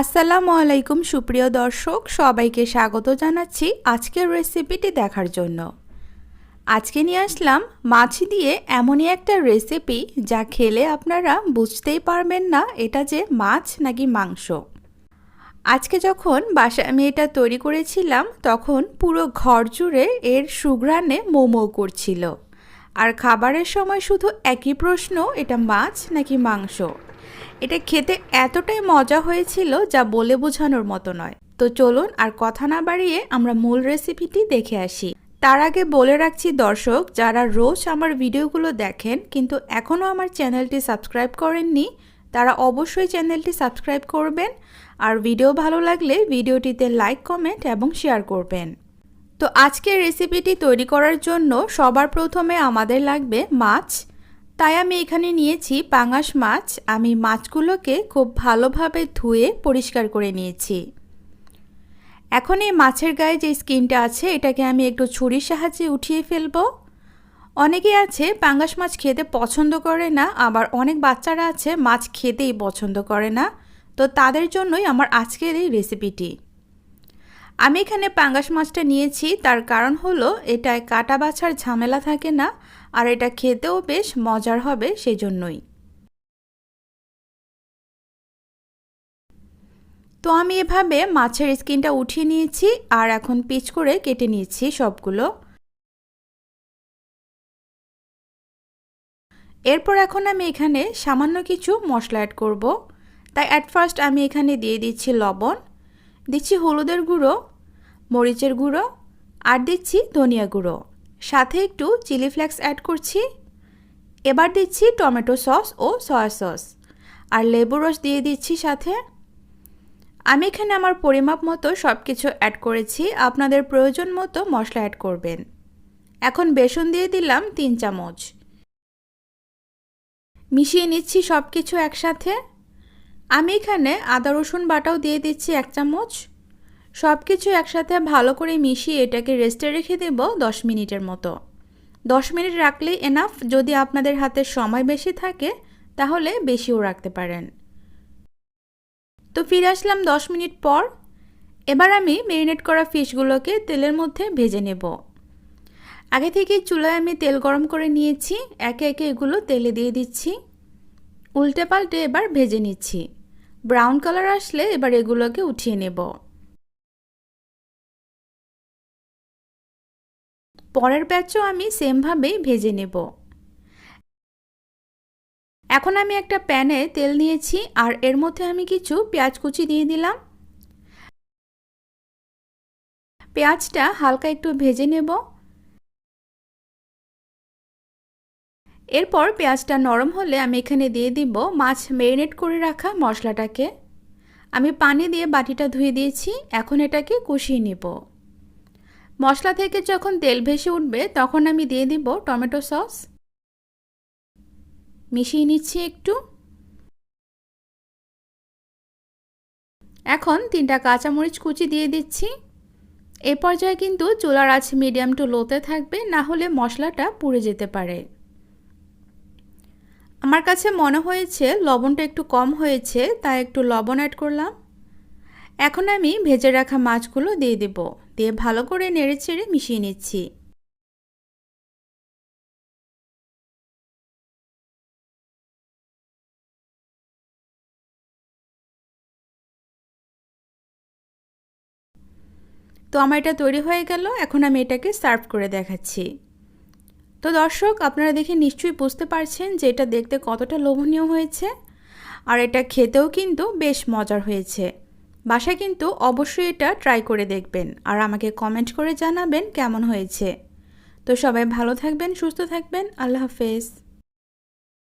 আসসালামু আলাইকুম, সুপ্রিয় দর্শক, সবাইকে স্বাগত জানাচ্ছি আজকের রেসিপিটি দেখার জন্য। আজকে নিয়ে আসলাম মাছ দিয়ে এমনই একটা রেসিপি যা খেলে আপনারা বুঝতেই পারবেন না এটা যে মাছ নাকি মাংস। আজকে যখন বাসায় আমি এটা তৈরি করেছিলাম, তখন পুরো ঘর জুড়ে এর সুঘ্রাণে মোমো করছিল। আর খাবারের সময় শুধু একই প্রশ্ন, এটা মাছ নাকি মাংস? এটা খেতে এতটাই মজা হয়েছিল যা বলে বোঝানোর মতো নয়। তো চলুন আর কথা না বাড়িয়ে আমরা মূল রেসিপিটি দেখে আসি। তার আগে বলে রাখছি দর্শক, যারা রোজ আমার ভিডিওগুলো দেখেন কিন্তু এখনও আমার চ্যানেলটি সাবস্ক্রাইব করেননি, তারা অবশ্যই চ্যানেলটি সাবস্ক্রাইব করবেন আর ভিডিও ভালো লাগলে ভিডিওটিতে লাইক, কমেন্ট এবং শেয়ার করবেন। তো আজকের রেসিপিটি তৈরি করার জন্য সবার প্রথমে আমাদের লাগবে মাছ তাই আমি এখানে নিয়েছি পাঙাশ মাছ। আমি মাছগুলোকে খুব ভালোভাবে ধুয়ে পরিষ্কার করে নিয়েছি। এখন এই মাছের গায়ে যে স্কিনটা আছে, এটাকে আমি একটু ছুরির সাহায্যে উঠিয়ে ফেলব। অনেকে আছে পাঙ্গাস মাছ খেতে পছন্দ করে না, আবার অনেক বাচ্চারা আছে মাছ খেতেই পছন্দ করে না। তো তাদের জন্যই আমার আজকের এই রেসিপিটি আমি এখানে পাঙ্গাস মাছটা নিয়েছি, তার কারণ হলো এটায় কাটা বাছার ঝামেলা থাকে না, আর এটা খেতেও বেশ মজার হবে সেই জন্যই তো আমি এভাবে মাছের স্কিনটা উঠিয়ে নিয়েছি, আর এখন পিচ করে কেটে নিয়েছি সবগুলো। এরপর এখন আমি এখানে সামান্য কিছু মশলা অ্যাড করব। তাই অ্যাট ফার্স্ট আমি এখানে দিয়ে দিচ্ছি লবণ দিচ্ছি হলুদের গুঁড়ো, মরিচের গুঁড়ো আর দিচ্ছি ধনিয়া গুঁড়ো। সাথে একটু চিলি ফ্লেক্স অ্যাড করছি। এবার দিচ্ছি টমেটো সস ও সয়া সস। আর লেবু রস দিয়ে দিচ্ছি সাথে। আমি এখানে আমার পরিমাপ মতো সব কিছু অ্যাড করেছি। আপনাদের প্রয়োজন মতো মশলা অ্যাড করবেন। এখন বেসন দিয়ে দিলাম তিন চামচ। মিশিয়ে নিচ্ছি সব কিছু একসাথে। আমি এখানে আদা, রসুন বাটাও দিয়ে দিচ্ছি এক চামচ। সব কিছু একসাথে ভালো করে মিশিয়ে এটাকে রেস্টে রেখে দেব দশ মিনিটের মতো। দশ মিনিট রাখলেই এনাফ যদি আপনাদের হাতে সময় বেশি থাকে, তাহলে বেশিও রাখতে পারেন। তো ফিরে আসলাম দশ মিনিট পর। এবার আমি মেরিনেট করা ফিশগুলোকে তেলের মধ্যে ভেজে নেব। আগে থেকে চুলায় আমি তেল গরম করে নিয়েছি। একে একে এগুলো তেলে দিয়ে দিচ্ছি। উল্টে পাল্টে এবার ভেজে নিচ্ছি। ব্রাউন কালার আসলে এবার এগুলোকে উঠিয়ে নেব। পরের ব্যাচও আমি সেমভাবেই ভেজে নেব। এখন আমি একটা প্যানে তেল নিয়েছি আর এর মধ্যে আমি কিছু পেঁয়াজ কুচি দিয়ে দিলাম। পেঁয়াজটা হালকা একটু ভেজে নেব। এরপর পেঁয়াজটা নরম হলে আমি এখানে দিয়ে দিব মাছ মেরিনেট করে রাখা মশলাটাকে। আমি পানি দিয়ে বাটিটা ধুয়ে দিয়েছি, এখন এটাকে কষিয়ে নেব। মশলা থেকে যখন তেল ভেসে উঠবে, তখন আমি দিয়ে দিব টমেটো সস। মিশিয়ে নিচ্ছি একটু। এখন তিনটা কাঁচামরিচ কুচি দিয়ে দিচ্ছি। এ পর্যায়ে কিন্তু চুলার আঁচ মিডিয়াম টু লোতে থাকবে, না হলে মশলাটা পুড়ে যেতে পারে। আমার কাছে মনে হয়েছে লবণটা একটু কম হয়েছে, তাই একটু লবণ অ্যাড করলাম। এখন আমি ভেজে রাখা মাছগুলো দিয়ে দেব। দিয়ে ভালো করে নেড়ে চেড়ে মিশিয়ে নিচ্ছি। তো আমার এটা তৈরি হয়ে গেল, এখন আমি এটাকে সার্ভ করে দেখাচ্ছি। তো দর্শক, আপনারা দেখে নিশ্চয়ই বুঝতে পারছেন যে এটা দেখতে কতটা লোভনীয় হয়েছে আর এটা খেতেও কিন্তু বেশ মজার হয়েছে। বাসায় কিন্তু অবশ্যই এটা ট্রাই করে দেখবেন আর আমাকে কমেন্ট করে জানাবেন কেমন হয়েছে। তো সবাই ভালো থাকবেন, সুস্থ থাকবেন, আল্লাহ হাফেজ।